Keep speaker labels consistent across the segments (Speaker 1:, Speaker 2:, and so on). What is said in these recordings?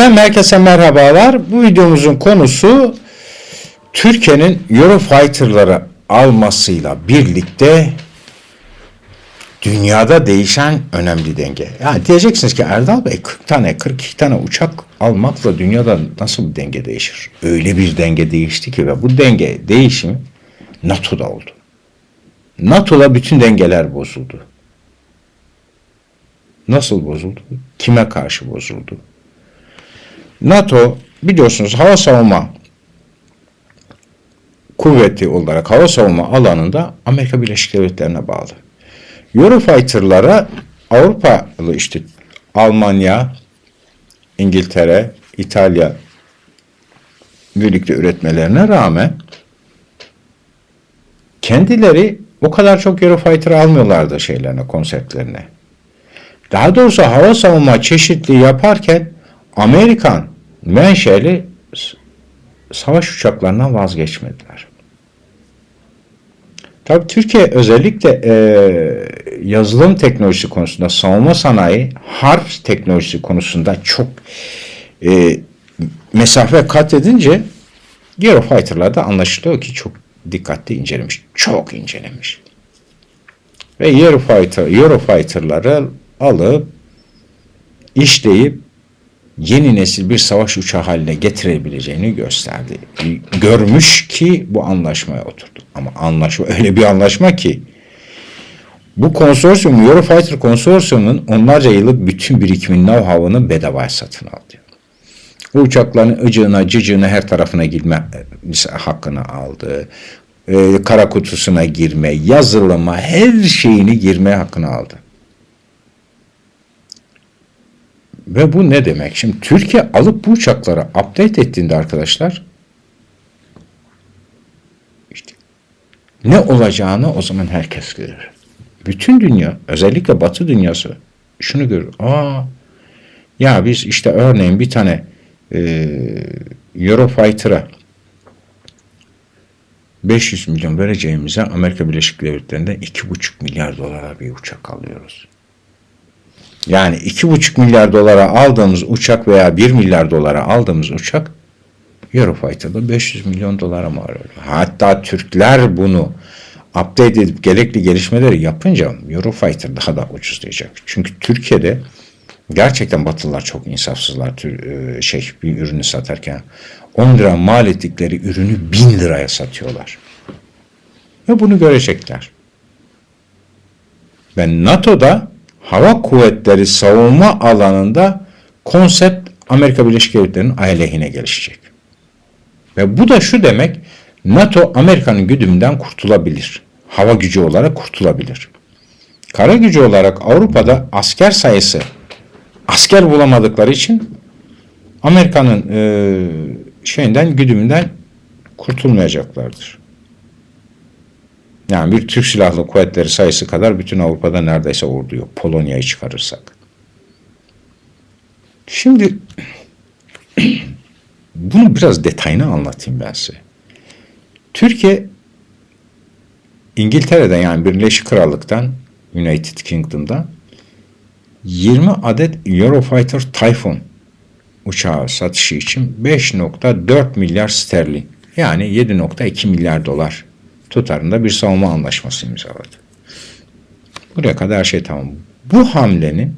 Speaker 1: Efendim herkese merhabalar. Bu videomuzun konusu Türkiye'nin Eurofighter'ları almasıyla birlikte dünyada değişen önemli denge. Yani diyeceksiniz ki Erdal Bey 40 tane 42 tane uçak almakla dünyada nasıl bir denge değişir? Öyle bir denge değişti ki ve bu denge değişimi NATO'da oldu. NATO'da bütün dengeler bozuldu. Nasıl bozuldu? Kime karşı bozuldu? NATO biliyorsunuz hava savunma kuvveti olarak hava savunma alanında Amerika Birleşik Devletleri'ne bağlı. Eurofighter'lara Avrupalı işte Almanya, İngiltere, İtalya birlikte üretmelerine rağmen kendileri o kadar çok Eurofighter almıyorlardı şeylerine, konseptlerine. Daha doğrusu hava savunma çeşitli yaparken Amerikan menşeli savaş uçaklarından vazgeçmediler. Tabii Türkiye özellikle e, yazılım teknolojisi konusunda, savunma sanayi, harp teknolojisi konusunda çok e, mesafe kat edince Eurofighter'larda anlaşılıyor ki çok dikkatli incelemiş. Çok incelemiş. Ve Eurofighter, Eurofighter'ları alıp işleyip yeni nesil bir savaş uçağı haline getirebileceğini gösterdi. Görmüş ki bu anlaşmaya oturdu. Ama anlaşma öyle bir anlaşma ki bu konsorsiyum Eurofighter konsorsiyumunun onlarca yıllık bütün birikimin know-how'ını bedavaya satın aldı. Bu uçakların ıcığına, cıcığına her tarafına girme e, hakkını aldı. Ee, kara kutusuna girme, yazılıma, her şeyini girme hakkını aldı. Ve bu ne demek? Şimdi Türkiye alıp bu uçakları update ettiğinde arkadaşlar işte ne olacağını o zaman herkes görür. Bütün dünya, özellikle Batı dünyası şunu görür. Aa, ya biz işte örneğin bir tane e, Eurofighter'a 500 milyon vereceğimize Amerika Birleşik Devletleri'nde 2,5 milyar dolara bir uçak alıyoruz. Yani 2,5 milyar dolara aldığımız uçak veya 1 milyar dolara aldığımız uçak Eurofighter'da 500 milyon dolara mal oluyor. Hatta Türkler bunu update edip gerekli gelişmeleri yapınca Eurofighter daha da ucuzlayacak. Çünkü Türkiye'de gerçekten Batılılar çok insafsızlar e, şey bir ürünü satarken 10 lira mal ettikleri ürünü 1000 liraya satıyorlar. Ve bunu görecekler. Ve NATO'da hava kuvvetleri savunma alanında konsept Amerika Birleşik Devletleri'nin aleyhine gelişecek. Ve bu da şu demek NATO Amerika'nın güdümünden kurtulabilir. Hava gücü olarak kurtulabilir. Kara gücü olarak Avrupa'da asker sayısı asker bulamadıkları için Amerika'nın e, şeyinden güdümünden kurtulmayacaklardır. Yani bir Türk Silahlı Kuvvetleri sayısı kadar bütün Avrupa'da neredeyse ordu. Polonya'yı çıkarırsak. Şimdi bunu biraz detayını anlatayım ben size. Türkiye İngiltere'den yani Birleşik Krallık'tan United Kingdom'dan 20 adet Eurofighter Typhoon uçağı satışı için 5.4 milyar sterlin yani 7.2 milyar dolar tutarında bir savunma anlaşması imzaladı. Buraya kadar her şey tamam. Bu hamlenin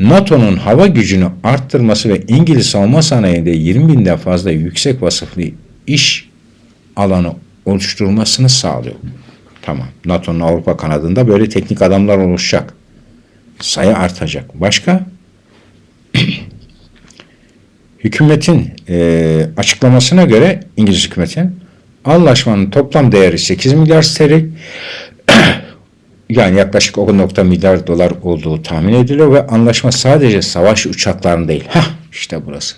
Speaker 1: NATO'nun hava gücünü arttırması ve İngiliz savunma sanayinde 20 binden fazla yüksek vasıflı iş alanı oluşturulmasını sağlıyor. Tamam. NATO'nun Avrupa kanadında böyle teknik adamlar oluşacak. Sayı artacak. Başka? Hükümetin e, açıklamasına göre İngiliz hükümetin Anlaşmanın toplam değeri 8 milyar sterlin yani yaklaşık 10 milyar dolar olduğu tahmin ediliyor ve anlaşma sadece savaş uçaklarının değil. Heh işte burası.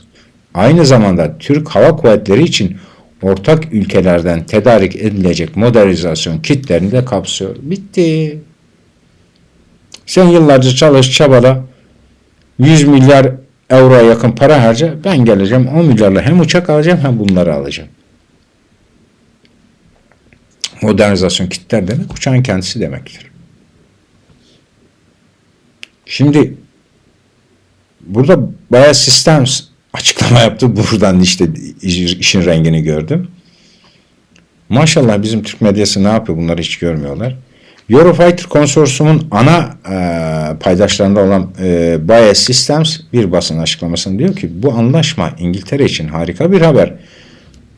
Speaker 1: Aynı zamanda Türk Hava Kuvvetleri için ortak ülkelerden tedarik edilecek modernizasyon kitlerini de kapsıyor. Bitti. Sen yıllarca çalış çabala 100 milyar euroya yakın para harca ben geleceğim 10 milyarla hem uçak alacağım hem bunları alacağım modernizasyon kitler demek uçağın kendisi demektir. Şimdi burada bayağı sistem açıklama yaptı. Buradan işte işin rengini gördüm. Maşallah bizim Türk medyası ne yapıyor bunları hiç görmüyorlar. Eurofighter konsorsumun ana e, paydaşlarında olan e, Bayer Systems bir basın açıklamasında diyor ki bu anlaşma İngiltere için harika bir haber.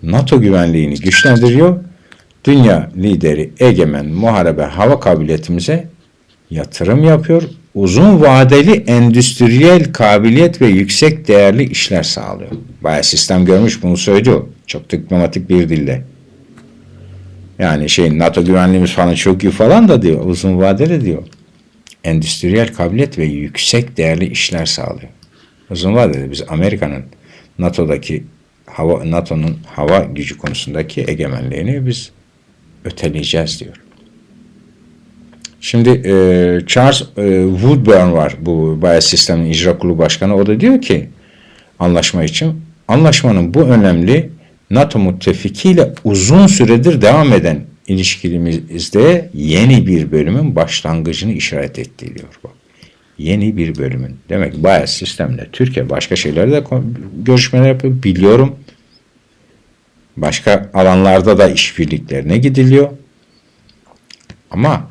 Speaker 1: NATO güvenliğini güçlendiriyor. Dünya lideri egemen muharebe hava kabiliyetimize yatırım yapıyor. Uzun vadeli endüstriyel kabiliyet ve yüksek değerli işler sağlıyor. Bayağı sistem görmüş bunu söylüyor. Çok diplomatik bir dille. Yani şey NATO güvenliğimiz falan çok iyi falan da diyor. Uzun vadeli diyor. Endüstriyel kabiliyet ve yüksek değerli işler sağlıyor. Uzun vadede biz Amerika'nın NATO'daki hava NATO'nun hava gücü konusundaki egemenliğini biz öteleyeceğiz diyor. Şimdi e, Charles e, Woodburn var bu Bayer Sistem'in icra kurulu başkanı. O da diyor ki anlaşma için anlaşmanın bu önemli NATO müttefikiyle uzun süredir devam eden ilişkilerimizde yeni bir bölümün başlangıcını işaret etti diyor. Bak. Yeni bir bölümün. Demek Bayer Sistem'le Türkiye başka şeylerde de görüşmeler yapıyor. Biliyorum. Başka alanlarda da işbirliklerine gidiliyor. Ama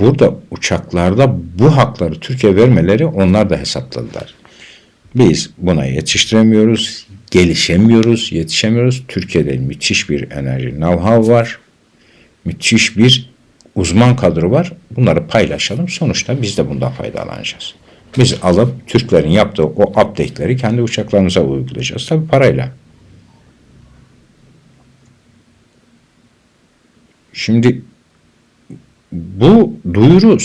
Speaker 1: burada uçaklarda bu hakları Türkiye vermeleri onlar da hesapladılar. Biz buna yetiştiremiyoruz, gelişemiyoruz, yetişemiyoruz. Türkiye'de müthiş bir enerji know-how var. Müthiş bir uzman kadro var. Bunları paylaşalım. Sonuçta biz de bundan faydalanacağız. Biz alıp Türklerin yaptığı o update'leri kendi uçaklarımıza uygulayacağız. Tabi parayla. Şimdi bu duyuru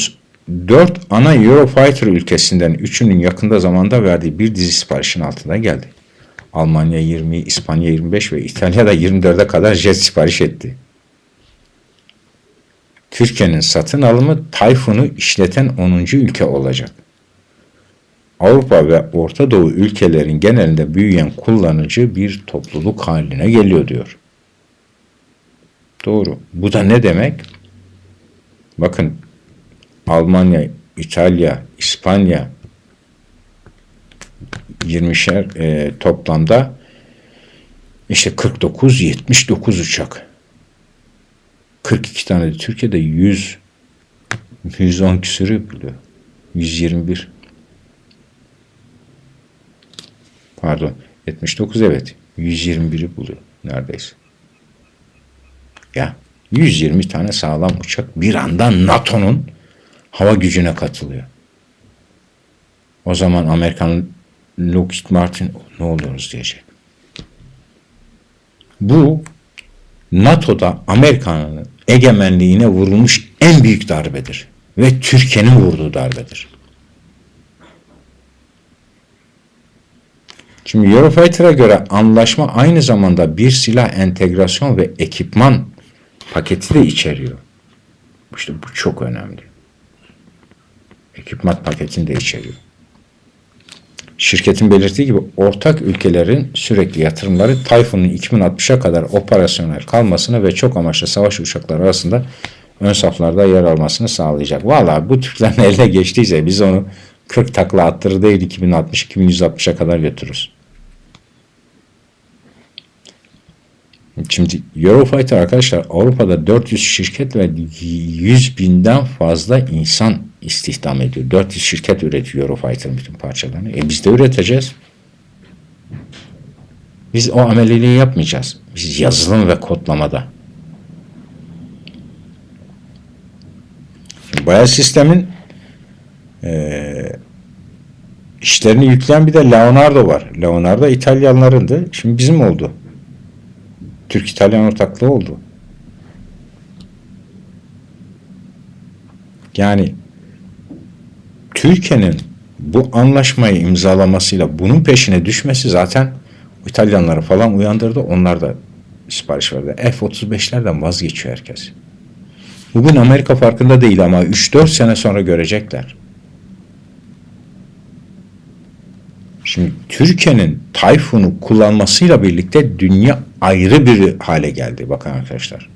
Speaker 1: dört ana Eurofighter ülkesinden üçünün yakında zamanda verdiği bir dizi siparişin altında geldi. Almanya 20, İspanya 25 ve İtalya da 24'e kadar jet sipariş etti. Türkiye'nin satın alımı Tayfun'u işleten 10. ülke olacak. Avrupa ve Orta Doğu ülkelerin genelinde büyüyen kullanıcı bir topluluk haline geliyor diyor. Doğru. Bu da ne demek? Bakın Almanya, İtalya, İspanya 20'şer e, toplamda işte 49 79 uçak. 42 tane de Türkiye'de 100 110 küsürü buluyor. 121. Pardon. 79 evet. 121'i buluyor neredeyse. Ya 120 tane sağlam uçak bir anda NATO'nun hava gücüne katılıyor. O zaman Amerikan Lockheed Martin ne oluyoruz diyecek. Bu NATO'da Amerika'nın egemenliğine vurulmuş en büyük darbedir. Ve Türkiye'nin vurduğu darbedir. Şimdi Eurofighter'a göre anlaşma aynı zamanda bir silah entegrasyon ve ekipman paketi de içeriyor. İşte bu çok önemli. Ekipman paketini de içeriyor. Şirketin belirttiği gibi ortak ülkelerin sürekli yatırımları Tayfun'un 2060'a kadar operasyonel kalmasını ve çok amaçlı savaş uçakları arasında ön saflarda yer almasını sağlayacak. Valla bu Türklerin eline geçtiyse biz onu 40 takla attırır değil 2060-2160'a kadar götürürüz. Şimdi Eurofighter arkadaşlar Avrupa'da 400 şirket ve 100 binden fazla insan istihdam ediyor. 400 şirket üretiyor Eurofighter'ın bütün parçalarını. E biz de üreteceğiz. Biz o ameliliği yapmayacağız. Biz yazılım ve kodlamada. Şimdi sistemin e, işlerini yükleyen bir de Leonardo var. Leonardo İtalyanlarındı. Şimdi bizim oldu. Türk-İtalyan ortaklığı oldu. Yani Türkiye'nin bu anlaşmayı imzalamasıyla bunun peşine düşmesi zaten İtalyanları falan uyandırdı. Onlar da sipariş verdi. F-35'lerden vazgeçiyor herkes. Bugün Amerika farkında değil ama 3-4 sene sonra görecekler. Şimdi Türkiye'nin Tayfun'u kullanmasıyla birlikte dünya ayrı bir hale geldi. Bakın arkadaşlar.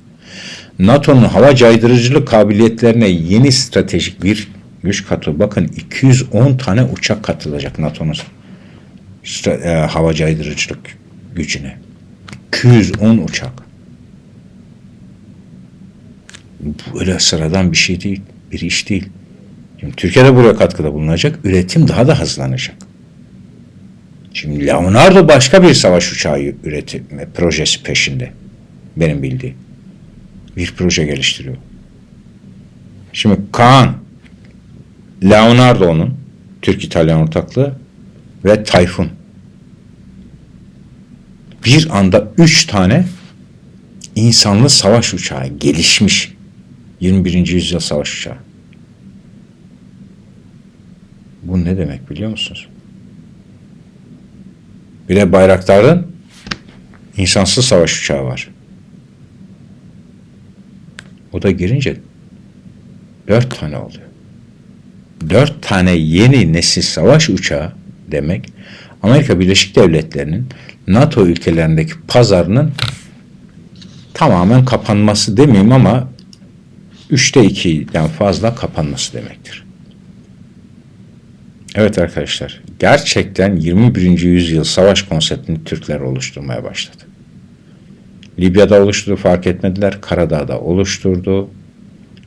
Speaker 1: NATO'nun hava caydırıcılık kabiliyetlerine yeni stratejik bir güç katı. Bakın 210 tane uçak katılacak NATO'nun e, hava caydırıcılık gücüne. 210 uçak. Bu öyle sıradan bir şey değil, bir iş değil. Şimdi Türkiye'de buraya katkıda bulunacak, üretim daha da hızlanacak. Şimdi Leonardo başka bir savaş uçağı üretim projesi peşinde. Benim bildiğim. Bir proje geliştiriyor. Şimdi Kaan, Leonardo'nun Türk-İtalyan ortaklığı ve Tayfun. Bir anda üç tane insanlı savaş uçağı gelişmiş. 21. yüzyıl savaş uçağı. Bu ne demek biliyor musunuz? Bir de Bayraktar'ın insansız savaş uçağı var. O da girince dört tane oluyor. Dört tane yeni nesil savaş uçağı demek Amerika Birleşik Devletleri'nin NATO ülkelerindeki pazarının tamamen kapanması demeyeyim ama üçte ikiden fazla kapanması demektir. Evet arkadaşlar, gerçekten 21. yüzyıl savaş konseptini Türkler oluşturmaya başladı. Libya'da oluşturdu fark etmediler, Karadağ'da oluşturdu.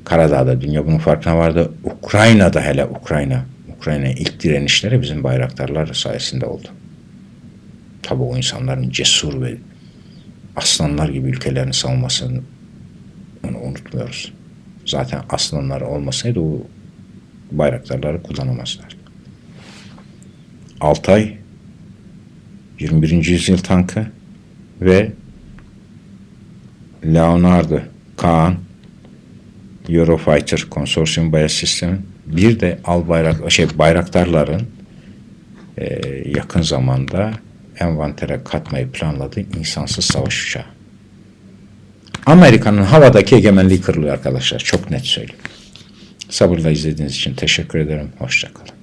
Speaker 1: Karadağ'da dünya bunun farkına vardı. Ukrayna'da hele Ukrayna, Ukrayna ilk direnişleri bizim bayraktarlar sayesinde oldu. Tabi o insanların cesur ve aslanlar gibi ülkelerini savunmasını onu unutmuyoruz. Zaten aslanlar olmasaydı o bayraktarları kullanamazlar. Altay 21. yüzyıl tankı ve Leonardo Kaan Eurofighter konsorsiyum bayrak sistemi bir de al bayrak şey bayraktarların e, yakın zamanda envantere katmayı planladığı insansız savaş uçağı. Amerika'nın havadaki egemenliği kırılıyor arkadaşlar. Çok net söyleyeyim. Sabırla izlediğiniz için teşekkür ederim. Hoşçakalın.